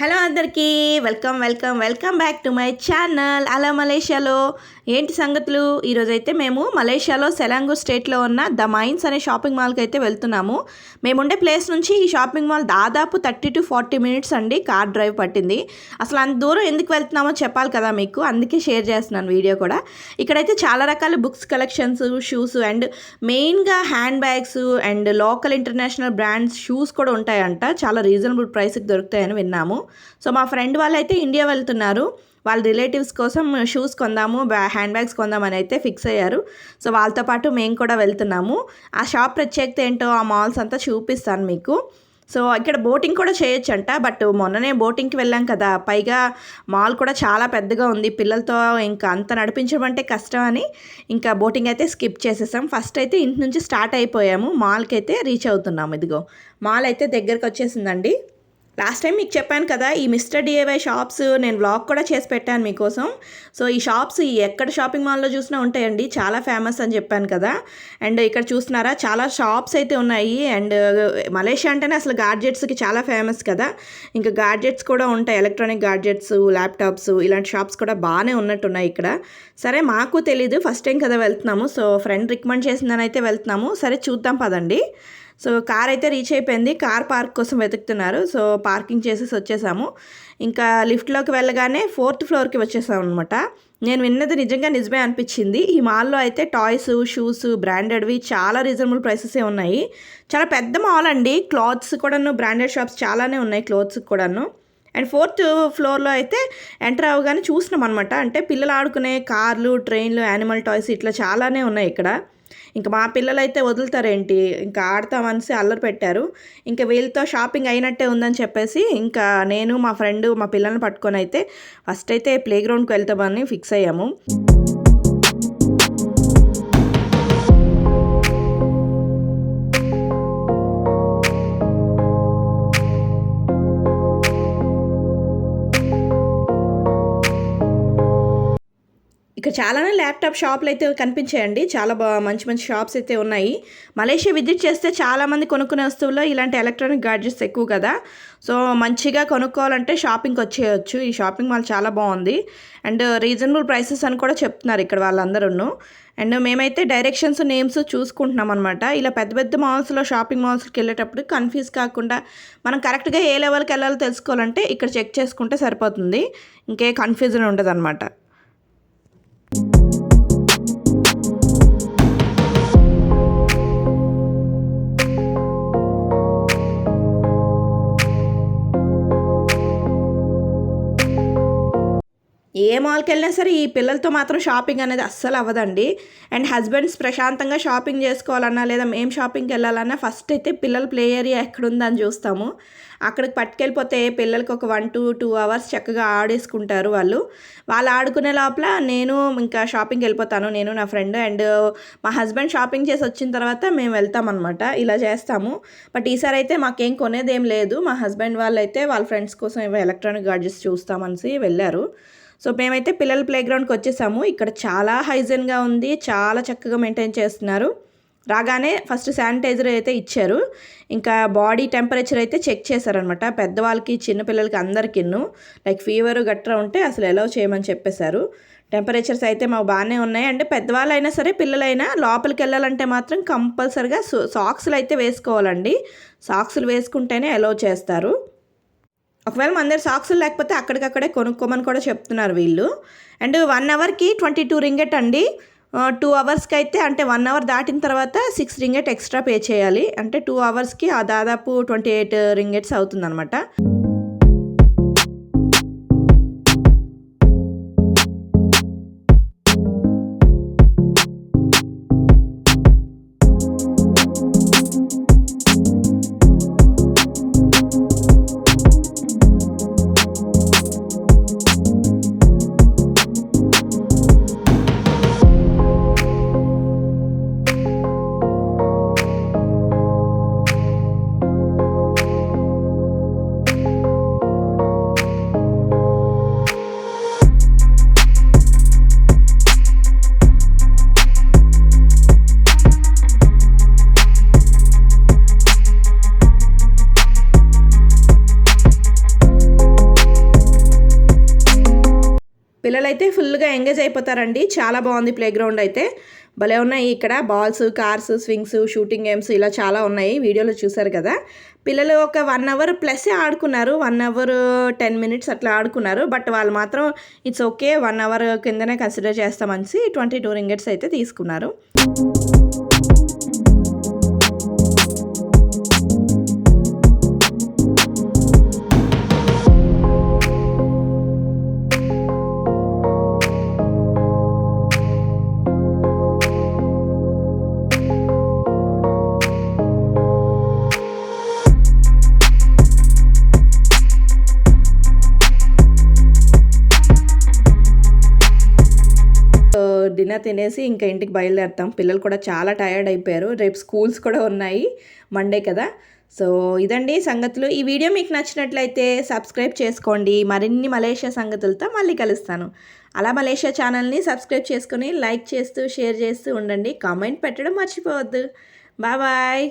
Hello అందరికీ welcome welcome welcome back to my channel. అలా మలేషియాలో ఏంటి సంగతులు? ఈరోజైతే మేము మలేషియాలో సెలాంగు స్టేట్లో ఉన్న ద మైన్స్ అనే షాపింగ్ మాల్కి అయితే వెళ్తున్నాము. మేముండే ప్లేస్ నుంచి ఈ షాపింగ్ మాల్ దాదాపు థర్టీ టు ఫార్టీ మినిట్స్ అండి కార్ డ్రైవ్ పట్టింది. అసలు అంత దూరం ఎందుకు వెళ్తున్నామో చెప్పాలి కదా మీకు. అందుకే షేర్ చేస్తున్నాను వీడియో కూడా. ఇక్కడైతే చాలా రకాల బుక్స్ కలెక్షన్స్ షూస్ అండ్ మెయిన్గా hand bags and local international brands shoes కూడా ఉంటాయంట. చాలా రీజనబుల్ ప్రైస్కి దొరుకుతాయని విన్నాము. సో మా ఫ్రెండ్ వాళ్ళు అయితే ఇండియా వెళ్తున్నారు. వాళ్ళ రిలేటివ్స్ కోసం షూస్ కొందాము హ్యాండ్ బ్యాగ్స్ కొందామని అయితే ఫిక్స్ అయ్యారు. సో వాళ్ళతో పాటు మేము కూడా వెళ్తున్నాము. ఆ షాప్ ప్రత్యేకత ఏంటో ఆ మాల్స్ అంతా చూపిస్తాను మీకు. సో ఇక్కడ బోటింగ్ కూడా చేయొచ్చంట బట్ మొన్ననే బోటింగ్కి వెళ్ళాం కదా పైగా మాల్ కూడా చాలా పెద్దగా ఉంది. పిల్లలతో ఇంకా అంత నడిపించడం అంటే కష్టం అని ఇంకా బోటింగ్ అయితే స్కిప్ చేసేసాం. ఫస్ట్ అయితే ఇంటి నుంచి స్టార్ట్ అయిపోయాము. మాల్కి అయితే రీచ్ అవుతున్నాము ఇదిగో. మాల్ అయితే దగ్గరకు వచ్చేసిందండి. లాస్ట్ టైం మీకు చెప్పాను కదా ఈ మిస్టర్ డిఏవై షాప్స్ నేను వ్లాగ్ కూడా చేసి పెట్టాను మీకోసం. సో ఈ షాప్స్ ఈ ఎక్కడ షాపింగ్ మాల్లో చూసినా ఉంటాయండి. చాలా ఫేమస్ అని చెప్పాను కదా. అండ్ ఇక్కడ చూస్తున్నారా చాలా షాప్స్ అయితే ఉన్నాయి. అండ్ మలేషియా uh, అంటేనే అసలు గాడ్జెట్స్కి చాలా ఫేమస్ కదా. ఇంకా గాడ్జెట్స్ కూడా ఉంటాయి. ఎలక్ట్రానిక్ గాడ్జెట్స్ ల్యాప్టాప్స్ ఇలాంటి షాప్స్ కూడా బాగానే ఉన్నట్టున్నాయి ఇక్కడ. సరే మాకు తెలీదు. ఫస్ట్ టైం కదా వెళ్తున్నాము. సో ఫ్రెండ్ రికమెండ్ చేసిందని అయితే వెళ్తున్నాము. సరే చూద్దాం పదండి. సో కార్ అయితే రీచ్ అయిపోయింది. కార్ పార్క్ కోసం వెతుకుతున్నారు. సో పార్కింగ్ చేసేసి వచ్చేసాము. ఇంకా లిఫ్ట్లోకి వెళ్ళగానే ఫోర్త్ ఫ్లోర్కి వచ్చేసాం అనమాట నేను విన్నది నిజంగా నిజమే అనిపించింది. ఈ మాల్లో అయితే టాయ్స్ షూస్ బ్రాండెడ్వి చాలా రీజనబుల్ ప్రైసెసే ఉన్నాయి. చాలా పెద్ద మాల్ అండి. క్లాత్స్ కూడాను బ్రాండెడ్ షాప్స్ చాలానే ఉన్నాయి క్లోత్స్ కూడాను. అండ్ ఫోర్త్ ఫ్లోర్లో అయితే ఎంటర్ అవ్వగానే చూసినాం అనమాట అంటే పిల్లలు ఆడుకునే కార్లు ట్రైన్లు యానిమల్ టాయ్స్ ఇట్లా చాలానే ఉన్నాయి ఇక్కడ. ఇంకా మా పిల్లలు అయితే వదులుతారేంటి? ఇంకా ఆడతామనేసి అల్లరి పెట్టారు. ఇంకా వీళ్ళతో షాపింగ్ అయినట్టే ఉందని చెప్పేసి ఇంకా నేను మా ఫ్రెండ్ మా పిల్లల్ని పట్టుకొని అయితే ఫస్ట్ అయితే ప్లే గ్రౌండ్కి వెళ్తామని ఫిక్స్ అయ్యాము. ఇక్కడ చాలానే ల్యాప్టాప్ షాపులు అయితే కనిపించాయండి. చాలా బా మంచి మంచి షాప్స్ అయితే ఉన్నాయి. మలేషియా విజిట్ చేస్తే చాలామంది కొనుక్కునే వస్తువుల్లో ఇలాంటి ఎలక్ట్రానిక్ గాడ్జెట్స్ ఎక్కువ కదా. సో మంచిగా కొనుక్కోవాలంటే షాపింగ్కి వచ్చేయచ్చు. ఈ షాపింగ్ మాల్ చాలా బాగుంది. అండ్ రీజనబుల్ ప్రైసెస్ అని కూడా చెప్తున్నారు ఇక్కడ వాళ్ళందరూ అండ్ మేమైతే డైరెక్షన్స్ నేమ్స్ చూసుకుంటున్నాం అనమాట ఇలా పెద్ద పెద్ద మాల్స్లో షాపింగ్ మాల్స్కి వెళ్ళేటప్పుడు కన్ఫ్యూజ్ కాకుండా మనం కరెక్ట్గా ఏ లెవెల్కి వెళ్ళాలో తెలుసుకోవాలంటే ఇక్కడ చెక్ చేసుకుంటే సరిపోతుంది. ఇంకే కన్ఫ్యూజన్ ఉండదు ఏ మాల్కి వెళ్ళినా సరే ఈ పిల్లలతో మాత్రం షాపింగ్ అనేది అస్సలు అవ్వదండి. అండ్ హస్బెండ్స్ ప్రశాంతంగా షాపింగ్ చేసుకోవాలన్నా లేదా మేము షాపింగ్కి వెళ్ళాలన్నా ఫస్ట్ అయితే పిల్లల ప్లే ఏరియా ఎక్కడుందని చూస్తాము. అక్కడికి పట్టుకెళ్ళిపోతే పిల్లలకి ఒక వన్ టు టూ అవర్స్ చక్కగా ఆడేసుకుంటారు వాళ్ళు. వాళ్ళు ఆడుకునే లోపల నేను ఇంకా షాపింగ్కి వెళ్ళిపోతాను. నేను నా ఫ్రెండ్ అండ్ మా హస్బెండ్ షాపింగ్ చేసి వచ్చిన తర్వాత మేము వెళ్తామన్నమాట. ఇలా చేస్తాము. బట్ ఈసారి అయితే మాకేం కొనేదేం లేదు. మా హస్బెండ్ వాళ్ళు అయితే వాళ్ళ ఫ్రెండ్స్ కోసం ఏవో ఎలక్ట్రానిక్ గాడ్జెట్స్ చూస్తామని వెళ్ళారు. సో మేమైతే పిల్లల ప్లే గ్రౌండ్కి వచ్చేసాము. ఇక్కడ చాలా హైజెన్గా ఉంది. చాలా చక్కగా మెయింటైన్ చేస్తున్నారు. రాగానే ఫస్ట్ శానిటైజర్ అయితే ఇచ్చారు. ఇంకా బాడీ టెంపరేచర్ అయితే చెక్ చేశారనమాట పెద్దవాళ్ళకి చిన్నపిల్లలకి అందరికిన్ను లైక్ ఫీవర్ గట్రా ఉంటే అసలు ఎలా చేయమని చెప్పేశారు. టెంపరేచర్స్ అయితే మాకు బాగానే ఉన్నాయి. అంటే పెద్దవాళ్ళైనా సరే పిల్లలైనా లోపలికి వెళ్ళాలంటే మాత్రం కంపల్సరిగా సాక్స్లు అయితే వేసుకోవాలండి. సాక్స్లు వేసుకుంటేనే అలౌ చేస్తారు. ఒకవేళ మన దగ్గర సాక్సులు లేకపోతే అక్కడికక్కడే కొనుక్కోమని కూడా చెప్తున్నారు వీళ్ళు. అండ్ వన్ అవర్కి ట్వంటీ టూ రింగెట్ అండి. టూ అవర్స్కి అయితే అంటే వన్ అవర్ దాటిన తర్వాత సిక్స్ రింగెట్ ఎక్స్ట్రా పే చేయాలి. అంటే టూ అవర్స్కి దాదాపు ట్వంటీ ఎయిట్ రింగెట్స్ అవుతుందన్నమాట. పిల్లలైతే ఫుల్గా ఎంగేజ్ అయిపోతారండి. చాలా బాగుంది ప్లే గ్రౌండ్ అయితే. భలే ఉన్నాయి ఇక్కడ. Balls cars swings shooting games ఇలా చాలా ఉన్నాయి. వీడియోలో చూసారు కదా. పిల్లలు ఒక వన్ అవర్ ప్లస్ ఆడుకున్నారు. వన్ అవర్ టెన్ మినిట్స్ అట్లా ఆడుకున్నారు. బట్ వాళ్ళు మాత్రం ఇట్స్ ఓకే వన్ అవర్ కిందనే కన్సిడర్ చేస్తామని ట్వంటీ టూ రింగెట్స్ అయితే తీసుకున్నారు. డిన్నర్ తినేసి ఇంకా ఇంటికి బయలుదేరుతాం. పిల్లలు కూడా చాలా టయర్డ్ అయిపోయారు. రేపు స్కూల్స్ కూడా ఉన్నాయి. మండే కదా. సో ఇదండి సంగతులు. ఈ వీడియో మీకు నచ్చినట్లయితే సబ్స్క్రైబ్ చేసుకోండి. మరిన్ని మలేషియా సంగతులతో మళ్ళీ కలుస్తాను. అలా మలేషియా ఛానల్ని సబ్స్క్రైబ్ చేసుకొని లైక్ చేస్తూ షేర్ చేస్తూ ఉండండి. కామెంట్ పెట్టడం మర్చిపోవద్దు. Bye bye